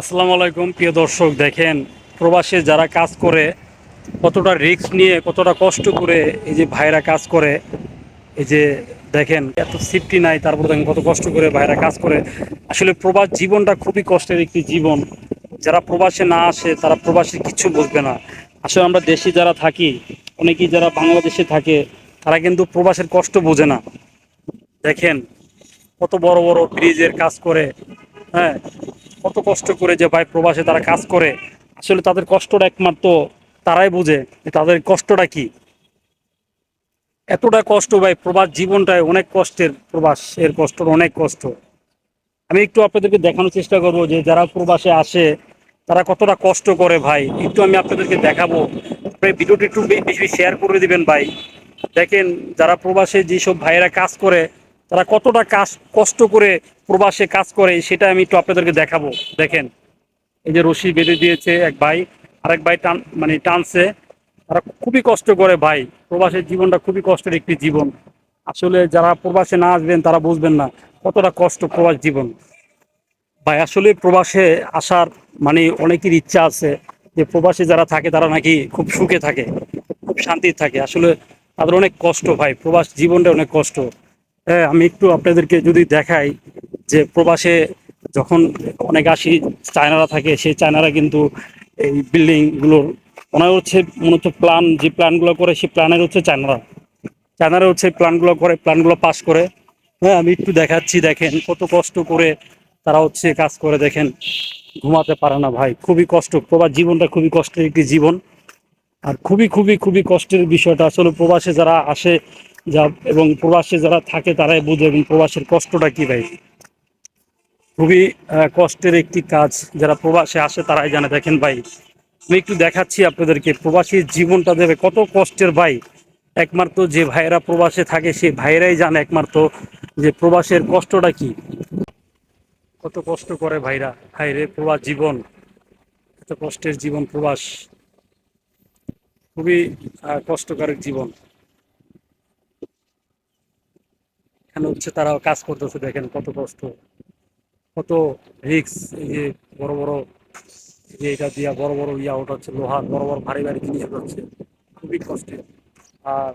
আসসালামু আলাইকুম, প্রিয় দর্শক, দেখেন প্রবাসে যারা কাজ করে, কতটা রিস্ক নিয়ে, কতটা কষ্ট করে এই যে ভাইরা কাজ করে, এই যে দেখেন, এত সেফটি নাই, তারপর দেখেন কত কষ্ট করে ভাইরা কাজ করে। আসলে প্রবাস জীবনটা খুবই কষ্টের একটি জীবন। যারা প্রবাসে না আসে, তারা প্রবাসী কিছু বুঝবে না। আসলে আমরা দেশে যারা থাকি, অনেকেই যারা বাংলাদেশে থাকে, তারা কিন্তু প্রবাসের কষ্ট বোঝে না। দেখেন, কত বড় বড় ব্রিজের কাজ করে হ্যাঁ কত কষ্ট করে যে ভাই প্রবাসে তারা কাজ করে। আসলে তাদের কষ্টটা একমাত্র তারাই বুঝে তাদের কষ্টটা কি। এতটা কষ্ট ভাই প্রবাস জীবনটায় অনেক কষ্টের প্রবাস এর কষ্ট, অনেক কষ্ট। আমি একটু আপনাদেরকে দেখানোর চেষ্টা করব যে যারা প্রবাসে আসে, তারা কতটা কষ্ট করে ভাই। একটু আমি আপনাদেরকে দেখাবো। আপনারা ভিডিওটি একটু বেশি শেয়ার করে দিবেন ভাই। দেখেন যারা প্রবাসে যেসব ভাইয়েরা কাজ করে তারা কতটা কাজ, কষ্ট করে প্রবাসে কাজ করে, সেটা আমি একটু আপনাদেরকে দেখাবো। দেখেন, এই যে রশি বেঁধে দিয়েছে এক ভাই, আরেক ভাই টান মানে টানছে। তারা খুবই কষ্ট করে ভাই, প্রবাসের জীবনটা খুবই কষ্টের একটি জীবন। আসলে যারা প্রবাসে না আসবেন, তারা বুঝবেন না কতটা কষ্ট প্রবাস জীবন। ভাই, আসলে প্রবাসে আসার মানে অনেকের ইচ্ছা আছে যে প্রবাসে যারা থাকে, তারা নাকি খুব সুখে থাকে, খুব শান্তিতে থাকে। আসলে তাদের অনেক কষ্ট ভাই, প্রবাস জীবনটা অনেক কষ্ট। আমি একটু আপনাদেরকে যদি দেখাই যে প্রবাসে যখন অনেক আসি চায়নারা থাকে, সেই চায়নারা কিন্তু এই বিল্ডিংগুলোর ওনার হচ্ছে মনে হচ্ছে প্ল্যান যে প্ল্যানগুলো করে সেই প্ল্যানের হচ্ছে চায়নারা। চায়নারা হচ্ছে প্ল্যানগুলো করে প্ল্যানগুলো পাস করে। হ্যাঁ আমি একটু দেখাচ্ছি, দেখেন কত কষ্ট করে তারা হচ্ছে কাজ করে, দেখেন। ঘুমাতে পারে না ভাই, খুবই কষ্ট। প্রবাস জীবনটা খুবই কষ্টের একটি জীবন। আর খুবই খুবই খুবই কষ্টের বিষয়টা। আসলে প্রবাসে যারা আসে যা এবং প্রবাসে যারা থাকে তারাই বুঝে এবং প্রবাসের কষ্টটা কি ভাই? খুবই কষ্টের একটি কাজ যারা প্রবাসে আসে তারাই জানে। দেখেন ভাই আমি একটু দেখাচ্ছি আপনাদেরকে প্রবাসীর জীবনটা দেবে কত কষ্টের ভাই। একমাত্র যে ভাইয়েরা প্রবাসে থাকে সেই ভাইয়েরাই জানে একমাত্র যে প্রবাসের কষ্টটা কি। কত কষ্ট করে ভাইরা ভাইরে প্রবাস জীবন এত কষ্টের জীবন প্রবাস। খুবই আহ, কষ্টকারক জীবন। এখানে হচ্ছে তারা কাজ করতেছে, দেখেন কত কষ্ট, কত রিক্স এই যে বড় বড় যে এটা দিয়া বড় বড় ইয়া ওটা হচ্ছে লোহার বড় বড় ভারী ভারী জিনিস হচ্ছে খুবই কষ্টের। আর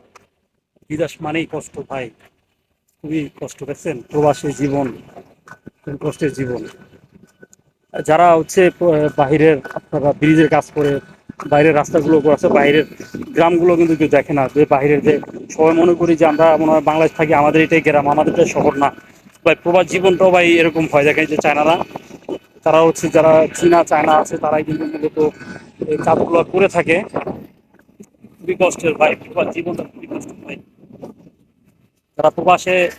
বিদেশ মানেই কষ্ট ভাই, খুবই কষ্ট পেয়েছেন প্রবাসী জীবন কষ্টের জীবন। যারা হচ্ছে বাহিরের আপনারা ব্রিজের কাজ করে বাইরের রাস্তাগুলো আছে, বাইরের গ্রামগুলো কিন্তু কেউ দেখে না। যে বাইরের যে সবাই মনে করি যে আমরা মনে হয় বাংলাদেশ থাকি, আমাদের এটাই গ্রাম, আমাদের এটাই শহর না। ভাই, প্রবাস জীবনটাও ভাই এরকম হয়। দেখেন যে চায়নারা, তারা হচ্ছে যারা চীনা, চায়না আছে, তারাই কিন্তু মূলত এই কাজগুলো করে থাকে। খুবই কষ্টের ভাই, প্রবাস জীবনটা খুবই কষ্ট ভাই। যারা প্রবাসে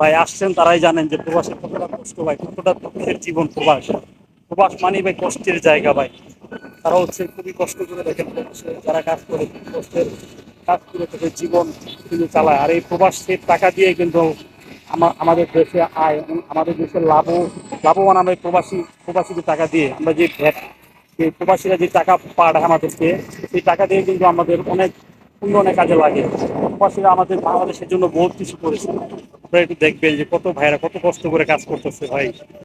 ভাই আসছেন, তারাই জানেন যে প্রবাসের কতটা কষ্ট ভাই, কতটা দুঃখের জীবন প্রবাস। প্রবাস মানে ভাই কষ্টের জায়গা ভাই। তারা হচ্ছে খুবই কষ্ট করে দেখেন যারা কাজ করে কষ্টের কাজ করে তাদের জীবন কিন্তু চালায়। আর এই প্রবাসের টাকা দিয়ে কিন্তু আমাদের দেশে আয় আমাদের দেশের লাভ, লাভবান আমরা প্রবাসী, প্রবাসীদের টাকা দিয়ে আমরা যে ভ্যাট, যে প্রবাসীরা যে টাকা পাঠায় আমাদেরকে, সেই টাকা দিয়ে কিন্তু আমাদের অনেক উন্নয়নের কাজে লাগে। প্রবাসীরা আমাদের বাংলাদেশের জন্য বহুত কিছু করেছে। আপনারা একটু দেখবেন যে কত ভাইরা কত কষ্ট করে কাজ করতেছে ভাই।